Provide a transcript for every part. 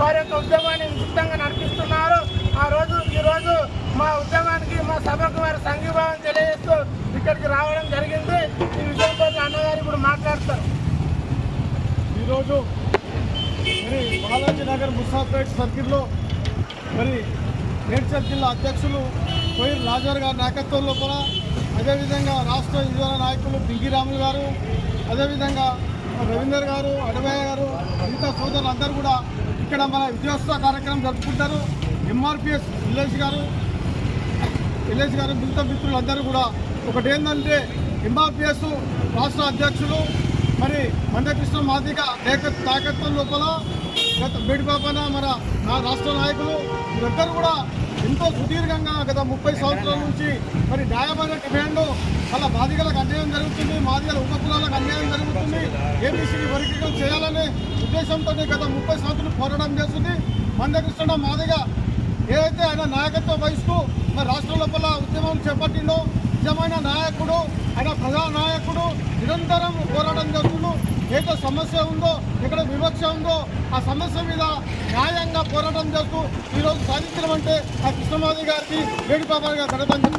వారి యొక్క ఉద్యమాన్ని విస్తృతంగా నడిపిస్తున్నారు. ఆ రోజు ఈ రోజు మా ఉద్యమానికి మా సభకు వారి సంఘీభావం తెలియజేస్తూ ఇక్కడికి రావడం జరిగింది. ఈ విషయంతో అన్నగారు ఇప్పుడు మాట్లాడతారు. ఈరోజు మరి బాలాజీ నగర్ ముసాపేట్ సర్కిల్లో మరి మేడ్చల్ జిల్లా అధ్యక్షులు కోయిర్ రాజార్ గారి నాయకత్వంలో కూడా అదేవిధంగా రాష్ట్ర యువజన నాయకులు పింకి రాములు గారు అదేవిధంగా రవీందర్ గారు అడవయ్య గారు మిగతా సోదరులు అందరూ కూడా ఇక్కడ మన విజయోత్సవ కార్యక్రమం జరుపుకుంటారు. ఎంఆర్పిఎస్ విలేజ్ గారు విలేజ్ గారు మిగతా మిత్రులు అందరూ కూడా ఒకటి ఏంటంటే ఎంఆర్పిఎస్ రాష్ట్ర అధ్యక్షులు మరి మండకృష్ణ మాదిక ఏక తాకత్వం లోపల గత బేడిపాపన మన నా రాష్ట్ర నాయకులు వీరందరూ కూడా ఎంతో సుదీర్ఘంగా గత ముప్పై సంవత్సరాల నుంచి మరి న్యాయమైన డిమాండ్ వాళ్ళ బాధికలకు అన్యాయం జరుగుతుంది మాదిగల ఉపకులాలకు అన్యాయం జరుగుతుంది ఏబీసీని వర్గీకరణ చేయాలనే ఉద్దేశంతోనే గత ముప్పై సంవత్సరాలు పోరాటం చేస్తుంది. మందకృష్ణ మాదిగ ఏదైతే ఆయన నాయకత్వం వహిస్తూ మరి రాష్ట్రం లోపల ఉద్యమం చేపట్టిండో నిజమైన నాయకుడు ఆయన ప్రజా నాయకుడు నిరంతరం పోరాటం చేస్తుండు. ఏదో సమస్య ఉందో ఎక్కడ వివక్ష ఉందో ఆ సమస్య మీద న్యాయంగా పోరాటం చేస్తూ ఈరోజు సాధించడం అంటే ఆ కృష్ణమాది గారికి వేణుబాబా గారు గడపని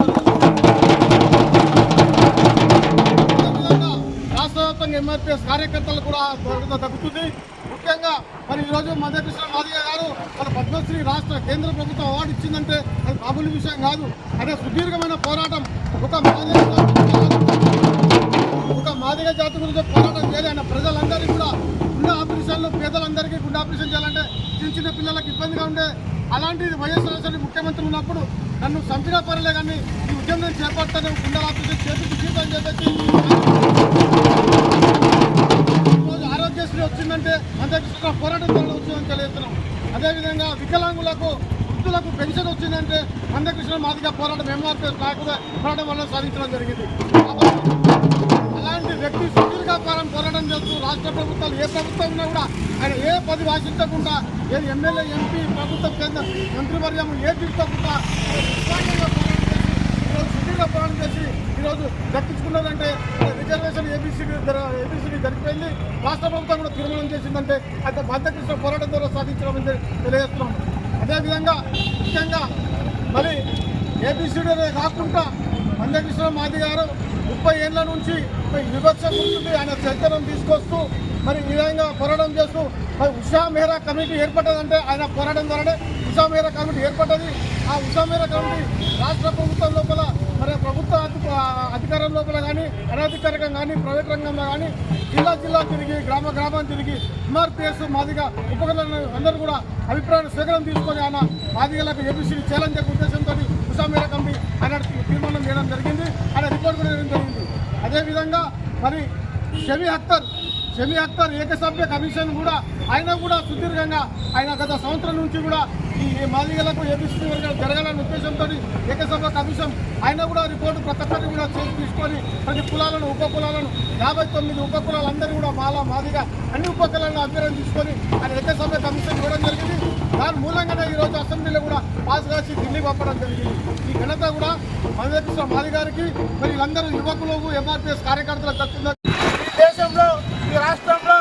రాష్ట్ర వ్యాప్తంగా ఎంఆర్పిఎస్ కార్యకర్తలు కూడా దొరకత ముఖ్యంగా మరి ఈరోజు మధ్యకృష్ణ మాదిగ గారు మన పద్మశ్రీ రాష్ట్ర కేంద్ర ప్రభుత్వం అవార్డు ఇచ్చిందంటే అది మామూలు విషయం కాదు. అదే సుదీర్ఘమైన పోరాటం ఒక మాదిగ ఒక మాదిగ జాతి గురించి పోరాటం చేయాలి ఆయన ప్రజలందరికీ కూడా గుండె ఆపరేషన్లు పేదలందరికీ గుండె ఆపరేషన్ చేయాలంటే చిన్న చిన్న పిల్లలకు ఇబ్బందిగా ఉండే అలాంటి వైఎస్ రాజశేఖర ముఖ్యమంత్రి ఉన్నప్పుడు నన్ను చంపినా పర్లే కానీ ఈ ఉద్యమం చేపడతాను గుండె ఆపరేషన్ చేతికి జీతం చెప్పేసి ఆరోగ్యశ్రీ వచ్చిందంటే అంతకృష్ణ పోరాటం ద్వారా వచ్చిందని తెలియజేస్తున్నాం. అదేవిధంగా వికలాంగులకు వృద్ధులకు పెన్షన్ వచ్చిందంటే మందకృష్ణ మాదిగా పోరాటం ఎంఆర్పీ లేకుండా పోరాటం వల్ల సాధించడం జరిగింది. అలాంటి వ్యక్తి సుదీర్ఘకాలం పోరాటం చేస్తూ రాష్ట్ర ప్రభుత్వాలు ఏ ప్రభుత్వం ఉన్నా కూడా ఆయన ఏ పది ఆశించకుండా ఏ ఎమ్మెల్యే ఎంపీ ప్రభుత్వం కేంద్ర మంత్రివర్యం ఏ తీసుకోకుండా నిస్వార్థంగా పోరాటం చేసి ఈరోజు దక్కించుకున్నదంటే రిజర్వేషన్ ఏబీసీ ఏబీసీ జరిగిపోయింది. రాష్ట్ర ప్రభుత్వం కూడా తీర్మానం చేసిందంటే అయితే బాధ్యకృష్ణ పోరాటం ద్వారా సాధించడం తెలియజేస్తున్నాం. అదేవిధంగా ముఖ్యంగా మరి ఏబీసీడీనే కాకుండా మందకృష్ణ మాది గారు ముప్పై ఏళ్ళ నుంచి మరి వివక్ష ఆయన చైతన్యం తీసుకొస్తూ మరి ఈ విధంగా పోరాటం చేస్తూ మరి ఉషా మెహ్రా కమిటీ ఏర్పడ్డదంటే ఆయన పోరాటం ద్వారానే ఉషా మేరా కమిటీ ఏర్పడ్డది. ఆ ఉషా మేర కమిటీ రాష్ట్ర ప్రభుత్వం లోపల మరి ప్రభుత్వ అధికారం లోపల కానీ అనధికారికంగా కానీ ప్రైవేట్ రంగంలో కానీ జిల్లా జిల్లా తిరిగి గ్రామ గ్రామం తిరిగి ఎంఆర్పిఎస్ మాదిగా ఉపకరణ అందరూ కూడా అభిప్రాయాన్ని స్వీకారం తీసుకొని ఆయన మాదిగలకు ఏబీసీని చేయాలని చెప్పే ఉద్దేశంతో ఉషా మేరా కమిటీ ఆయన తీర్మానం చేయడం జరిగింది. ఆయన రిపోర్ట్ కూడా చేయడం జరిగింది. అదేవిధంగా మరి షమీ అఖ్తర్ షమీ అఖ్తర్ ఏకసభ్య కమిషన్ కూడా ఆయన కూడా సుదీర్ఘంగా ఆయన గత సంవత్సరం నుంచి కూడా ఈ మాదిగలకు ఏబిసి వర్గాలు జరగాలనే ఉద్దేశంతో ఏకసభ కమిషన్ ఆయన కూడా రిపోర్టు ప్రతి ఒక్కరిని కూడా చేసి తీసుకొని ప్రతి కులాలను ఉప కులాలను యాభై తొమ్మిది ఉప కులాలందరూ కూడా మాల మాదిగా అన్ని ఉప కులాలను అభ్యర్థం తీసుకొని ఆయన ఏకసభ కమిషన్ ఇవ్వడం జరిగింది. దాని మూలంగానే ఈరోజు అసెంబ్లీలో కూడా పాస్ కాసి ఢిల్లీ పంపడం జరిగింది. ఈ ఘనత కూడా మందకృష్ణ మాది గారికి మరి వీళ్ళందరూ యువకులకు ఎంఆర్పిఎస్ కార్యకర్తలకు దక్కిందని ఈ దేశంలో ఈ రాష్ట్రంలో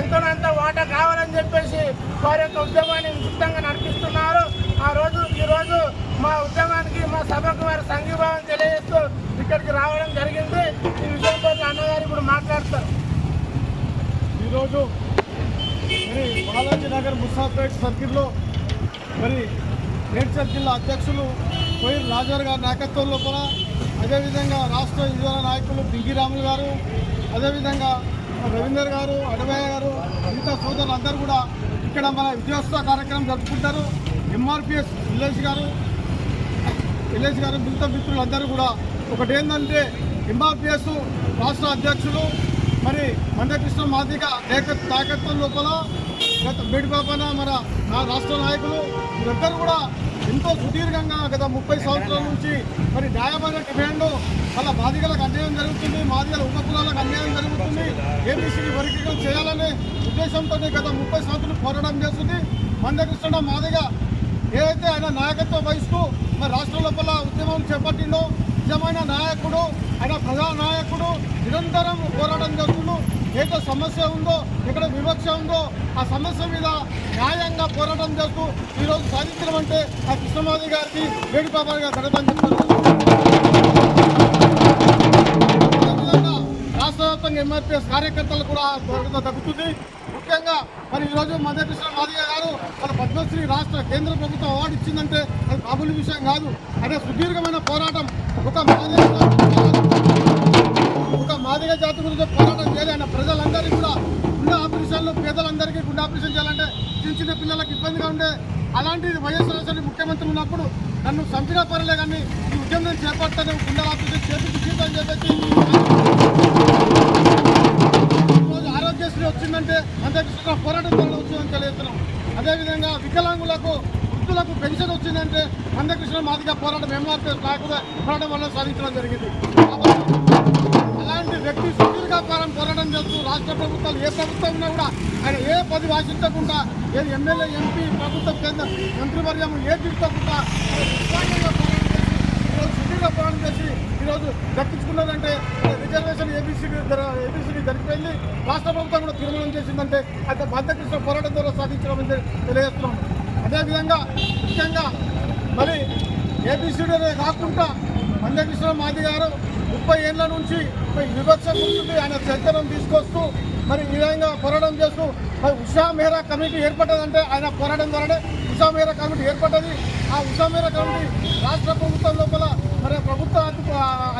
ఎంతో వాటా కావాలని చెప్పేసి వారి యొక్క ఉద్యమాన్ని విస్తృతంగా నడిపిస్తున్నారు ఆ రోజు ఈ రోజు మా ఉద్యమానికి మా సభకు వారి సంఘీభావం తెలియజేస్తూ ఇక్కడికి రావడం జరిగింది. ఈ విషయంతో అన్నగారు ఇప్పుడు మాట్లాడతారు. ఈరోజు మరి బాలాజీ నగర్ ముసాపేట్ సర్కిల్లో మరి మేడ్చల్ జిల్లా అధ్యక్షులు కోయిల్ రాజార్ గారి నాయకత్వం లోపల అదేవిధంగా రాష్ట్ర యువజన నాయకులు పింకి రాములు గారు అదేవిధంగా రవీందర్ గారు అడవయ్య గారు మిగతా సోదరులు అందరూ కూడా ఇక్కడ మన విజయోత్సవ కార్యక్రమం జరుపుకుంటారు. ఎంఆర్పిఎస్ విలేజ్ గారు విలేజ్ గారు మిగతా మిత్రులు అందరూ కూడా ఒకటి ఏంటంటే ఎంఆర్పిఎస్ రాష్ట్ర అధ్యక్షులు మరి మండకృష్ణ మాదిక ఏక నాయకత్వం లోపల గత బేడిపాపన మన నా రాష్ట్ర నాయకులు వీరందరూ కూడా ఎంతో సుదీర్ఘంగా గత ముప్పై సంవత్సరాల నుంచి మరి న్యాయపర డిమాండ్ వాళ్ళ బాధికలకు అన్యాయం జరుగుతుంది మాదిగల ఉపకులాలకు అన్యాయం జరుగుతుంది ఏబీసీని వర్గీకరణ చేయాలనే ఉద్దేశంతో గత ముప్పై సంవత్సరాలు పోరాటం చేస్తుంది. మందకృష్ణ మాదిగ ఏదైతే ఆయన నాయకత్వం వహిస్తూ మరి రాష్ట్రం లోపల ఉద్యమం చేపట్టిండో నిజమైన నాయకుడు ఆయన ప్రజానాయకుడు నిరంతరం పోరాటం చేస్తున్నాడు ఏదో సమస్య ఉందో ఎక్కడ వివక్ష ఉందో ఆ సమస్య మీద న్యాయంగా పోరాటం చేస్తూ ఈరోజు సాధించడం అంటే ఆ కృష్ణమాది గారికి వేణుగోపాల్ గారు ఘనతని చెప్తున్నారు రాష్ట్ర వ్యాప్తంగా ఎంఆర్పిఎస్ కార్యకర్తలు కూడా దక్కుతుంది ముఖ్యంగా మరి ఈరోజు మధ్యకృష్ణ మాదిగ గారు మన పద్మశ్రీ రాష్ట్ర కేంద్ర ప్రభుత్వం అవార్డు ఇచ్చిందంటే అది మామూలు విషయం కాదు. అదే సుదీర్ఘమైన పోరాటం. ఒక మాదిగ ఒక మాదిగ జాతి గురించి పోరాటం చేయాలి ఆయన ప్రజలందరికీ కూడా గుండె ఆపరేషన్లు పేదలందరికీ గుండె ఆపరేషన్ చేయాలంటే చిన్న చిన్న పిల్లలకు ఇబ్బందిగా ఉండే అలాంటి వైఎస్ ముఖ్యమంత్రి ఉన్నప్పుడు నన్ను చంపినా పర్లే కానీ ఈ ఉద్యమం చేపడతాను గుండె ఆపరేషన్ చేపించి జీతం చెప్పేసి ఆరోగ్యశ్రీ వచ్చిందంటే అంతకృష్ణ పోరాటం ద్వారా వచ్చిందని తెలియజేస్తున్నాం. అదేవిధంగా వికలాంగులకు రైతులకు పెన్షన్ వచ్చిందంటే అందకృష్ణ మాదిగా పోరాటం ఎంఆర్పీఎస్ లేకుండా పోరాటం వల్ల సాధించడం జరిగింది. అలాంటి వ్యక్తి సుదీర్ఘకాలం పోరాటం చేస్తూ రాష్ట్ర ప్రభుత్వాలు ఏ ప్రభుత్వం ఉన్నా కూడా ఆయన ఏ పది ఆశించకుండా ఏ ఎమ్మెల్యే ఎంపీ ప్రభుత్వ కేంద్ర మంత్రివర్యం ఏ తీసుకోకుండా సుదీర్ఘ పోరాటం చేసి ఈరోజు దక్కించుకున్నదంటే రిజర్వేషన్ ఏబీసీ ఏబీసీడీ జరిగిపోయింది రాష్ట్ర ప్రభుత్వం కూడా తీర్మానం చేసిందంటే అయితే బద్దకృష్ణ పోరాటం ద్వారా సాధించడం అని తెలియజేస్తున్నాం. అదేవిధంగా ముఖ్యంగా మరి ఏబీసీడీ కాకుండా మందకృష్ణ మాది గారు ముప్పై ఏళ్ళ నుంచి వివక్ష గురించి ఆయన చైతన్యం తీసుకొస్తూ మరి ఈ విధంగా పోరాటం చేస్తూ మరి ఉషా మెహ్రా కమిటీ ఏర్పడ్డదంటే ఆయన పోరాటం ద్వారానే ఉషా మెహ్రా కమిటీ ఏర్పడ్డది. ఆ ఉషా కమిటీ రాష్ట్ర ప్రభుత్వం లోపల మరి ప్రభుత్వ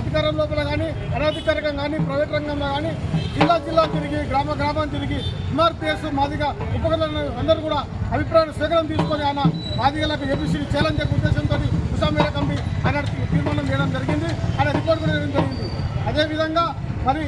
అధికారం లోపల కానీ అనధికారికంగా కానీ ప్రైవేట్ రంగంలో కానీ జిల్లా జిల్లా తిరిగి గ్రామ గ్రామం తిరిగి ఎంఆర్పిఎస్ మాదిగా ఉపకరణ అందరూ కూడా అభిప్రాయం సేకరణ తీసుకొని ఆయన మాదిగలకు ఏబిసిడి చేయాలని చెప్పే ఉద్దేశంతో ఉషా కమిటీ ఆయన తీర్మానం చేయడం జరిగింది. ఆయన రిపోర్ట్ కూడా చేయడం జరిగింది. అదేవిధంగా మరి